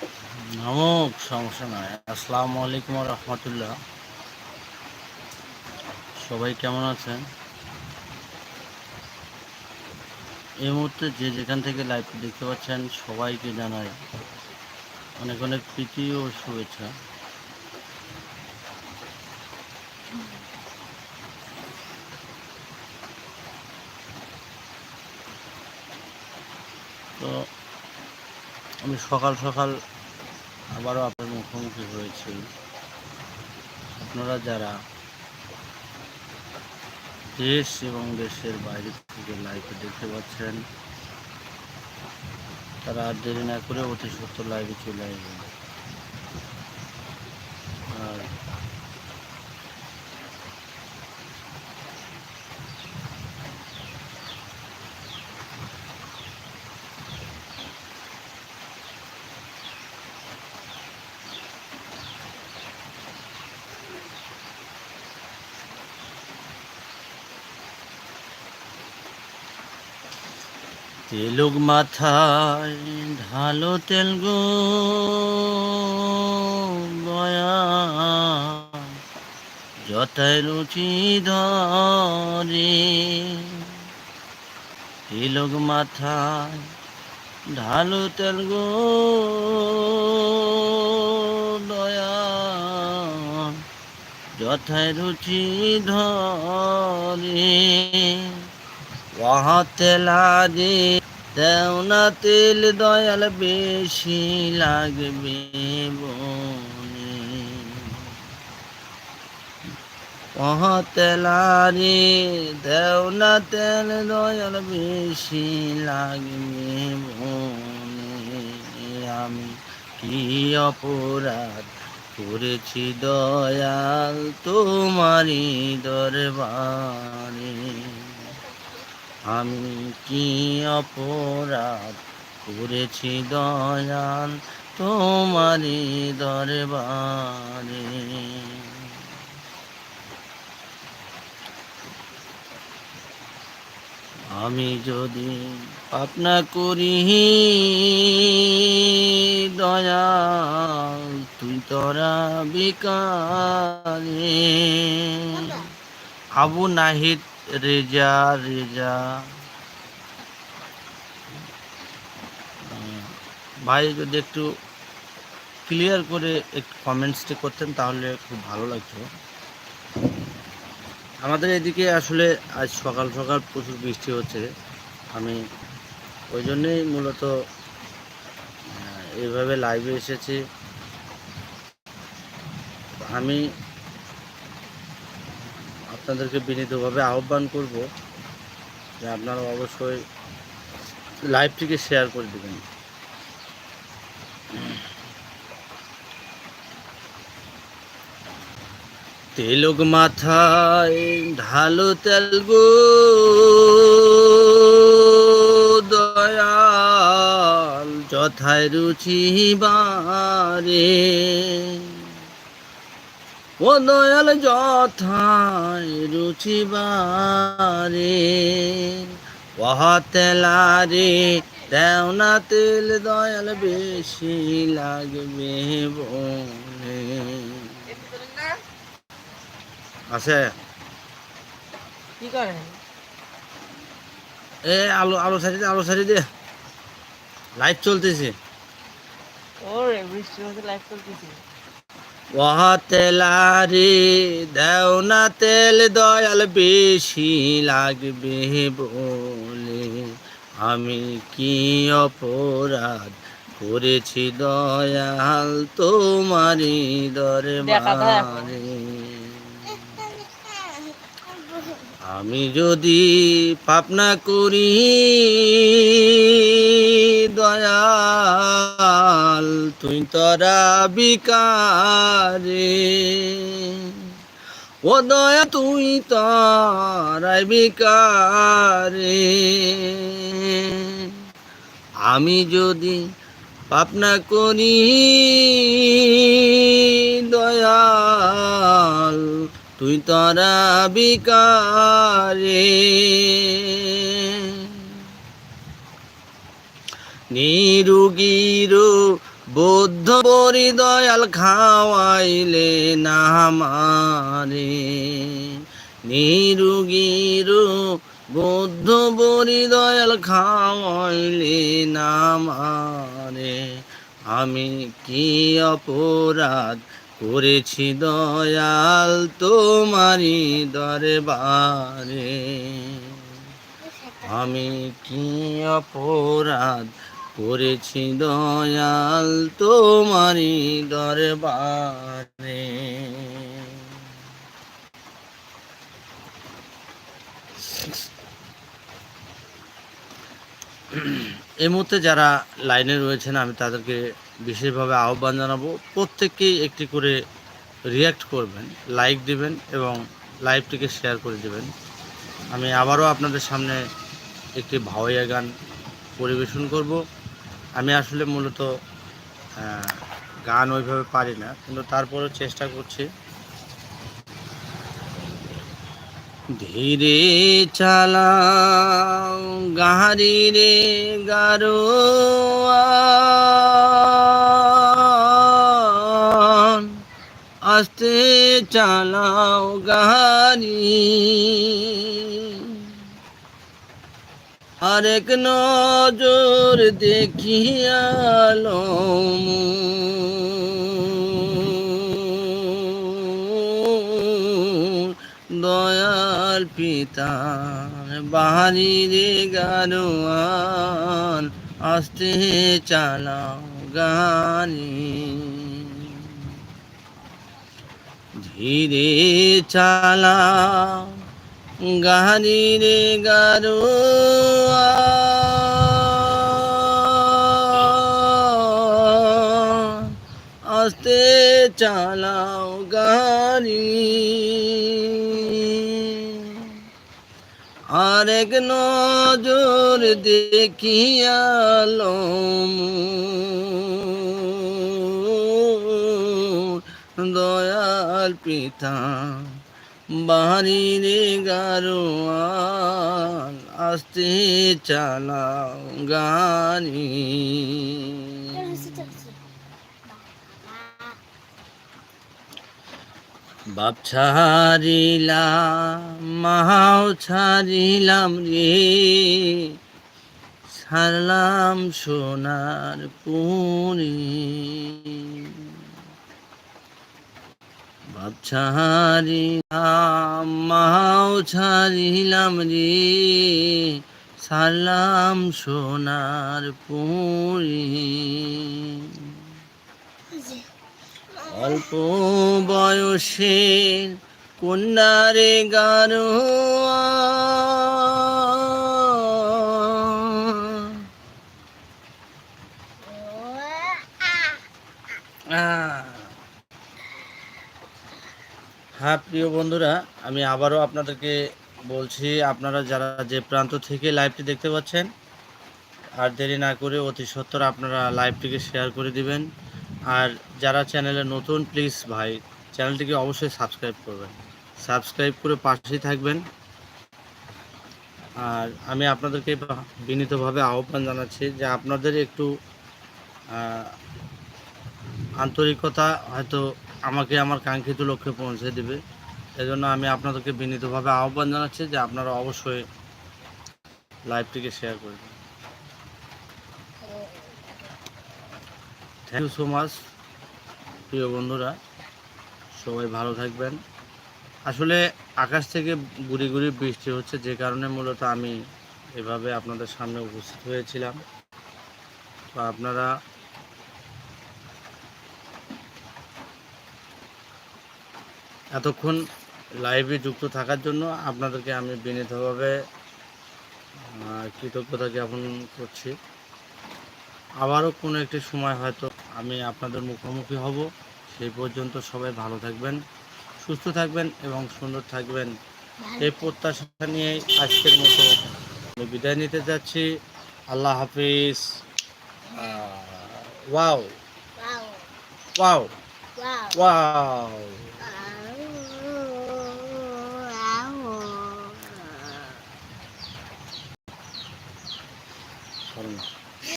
নামক সমস্যা নাই। আসসালামু আলাইকুম রহমতুল্লাহ। সবাই কেমন আছেন? এই মুহূর্তে যে যেখান থেকে লাইভ দেখতে পাচ্ছেন, সবাইকে জানাই অনেক অনেক প্রীতি ও শুভেচ্ছা তো আমি সকাল সকাল আবারও আপনার মুখোমুখি হয়েছি। আপনারা যারা দেশ এবং দেশের বাইরে থেকে লাইভে দেখতে পাচ্ছেন, তারা আর দেরি না করে অতি সত্য লাইভে চলে আসবেন। তেলুক মাথায় ঢালো তেল গো যথায় রুচি ধরে। তিলক মাথায় ঢালো তেল গো দয়া যথায় রুচি ধরে। তেলারে দেও না তেল দয়াল বেশি লাগবে বনে। তেলারে দেও না তেল দয়াল বেশি লাগবে বনে। আমি কি অপরাধ করেছি দয়াল তোমারি দরবারে? আমি কি অপরাধ করেছি দয়াল তোমারি দরবারে? আমি যদি আপনা করি দয়াল তুই তোরা বিকারে আবু নাহিদ রেজা রেজা। ভাই, যদি একটু ক্লিয়ার করে একটু কমেন্টসটি করতেন, তাহলে খুব ভালো লাগতো। আমাদের এদিকে আসলে আজ সকাল সকাল প্রচুর বৃষ্টি হচ্ছে। আমি ওই জন্যেই মূলত এইভাবে লাইভে এসেছি। আমি আপনাদেরকে বিনীতভাবে আহ্বান করব যে আপনারা অবশ্যই লাইভটিকে শেয়ার করে দেবেন। তেলক মাথায় ঢালো তেল গো, দয়াল যথায় রুচি বারে। ও দয়াল যথায় রুচি বারে তেলারে দেও না তেল দয়াল বেশি লাগবে বলে আছে? কি করে এ আলু আলু সারি দে আলু সারি দে। লাইভ চলতেছে। ওরে বৃষ্টির মধ্যে লাইভ চলতেছে। তেলারে দেও না তেল, দয়াল বেশি লাগবে বলে। আমি কি অপরাধ করেছি দয়াল তোমারি দরবারে? আমি যদি পাপনা করি, দয়াল, তুই তরা বিকারে ও দয়া, তুই তরাই বিকারে আমি যদি পাপনা করি, দয়াল তুই তরা বিকারে। নিরুগির বুদ্ধ বরি দয়াল খাওয়াইলে না মারে। নিরুগিরু বুদ্ধ বরি দয়াল খাওয়াইলে না মারে। আমি কি অপরাধ করেছি দয়াল তোমারি দরবারে। আমি কি অপরাধ করেছি দয়াল তোমারি দরবারে? এই মুহূর্তে যারা লাইনে রয়েছেন, আমি তাদেরকে বিশেষভাবে আহ্বান জানাব, প্রত্যেককেই একটি করে রিয়াক্ট করবেন লাইক দিবেন এবং লাইভটিকে শেয়ার করে দেবেন। আমি আবারও আপনাদের সামনে একটি ভাওয়াইয়া গান পরিবেশন করব। আমি আসলে মূলত গান ওইভাবে পারি না, কিন্তু তারপরেও চেষ্টা করছি। ধীরে চালাও গাড়ি রে গারো আস্তে চালাও গাড়ি আরেক নজর দেখিয়ালো দয়াল পিতা বাহারি রে গারোয়ান আস্তে চালাও গানি ধীরে চালাও গাড়ি রে গারো আস্তে চালাও গাড়ি আরেক নজর দেখিয়ালো দয়াল পিতা বাড়িরে গারোয়াল, আসতে চালাও গাড়ি। বাপ ছাড়িলাম মাও ছাড়িলাম রে, ছাড়লাম সোনার পুরী। বাপ ছাড়িলাম মাও ছাড়িলাম রে। সালাম সোনার পুরী অল্প বয়সের কন্যারে গারো হ্যাঁ প্রিয় বন্ধুরা, আমি আবারও আপনাদেরকে বলছি, আপনারা যারা যে প্রান্ত থেকে লাইভটি দেখতে পাচ্ছেন, আর দেরি না করে অতি সত্বর আপনারা লাইভটিকে শেয়ার করে দিবেন। আর যারা চ্যানেলে নতুন প্লিজ ভাই চ্যানেলটিকে অবশ্যই সাবস্ক্রাইব করবেন। সাবস্ক্রাইব করে পাশেই থাকবেন। আর আমি আপনাদেরকে বিনীতভাবে আহ্বান জানাচ্ছি যে আপনাদের একটু আন্তরিকতা হয়তো আমাকে আমার কাঙ্ক্ষিত লক্ষ্যে পৌঁছে দেবে। এজন্য আমি আপনাদেরকে বিনীতভাবে আহ্বান জানাচ্ছি যে আপনারা অবশ্যই লাইভটিকে শেয়ার করবেন থ্যাংক ইউ সো মাচ প্রিয় বন্ধুরা। সবাই ভালো থাকবেন। আসলে আকাশ থেকে গুড়ি গুড়ি বৃষ্টি হচ্ছে যে কারণে মূলত আমি এভাবে আপনাদের সামনে উপস্থিত হয়েছিলাম। তো আপনারা এতক্ষণ লাইভে যুক্ত থাকার জন্য আপনাদেরকে আমি বিনীতভাবে কৃতজ্ঞতা জ্ঞাপন করছি। আবারও কোনো একটি সময় হয়তো আমি আপনাদের মুখোমুখি হব। সেই পর্যন্ত সবাই ভালো থাকবেন সুস্থ থাকবেন এবং সুন্দর থাকবেন। এই প্রত্যাশা নিয়ে আজকের মতো আমি বিদায় নিতে যাচ্ছি। আল্লাহ হাফিজ। ওয়াও। ওয়াও। ওয়াও। করুন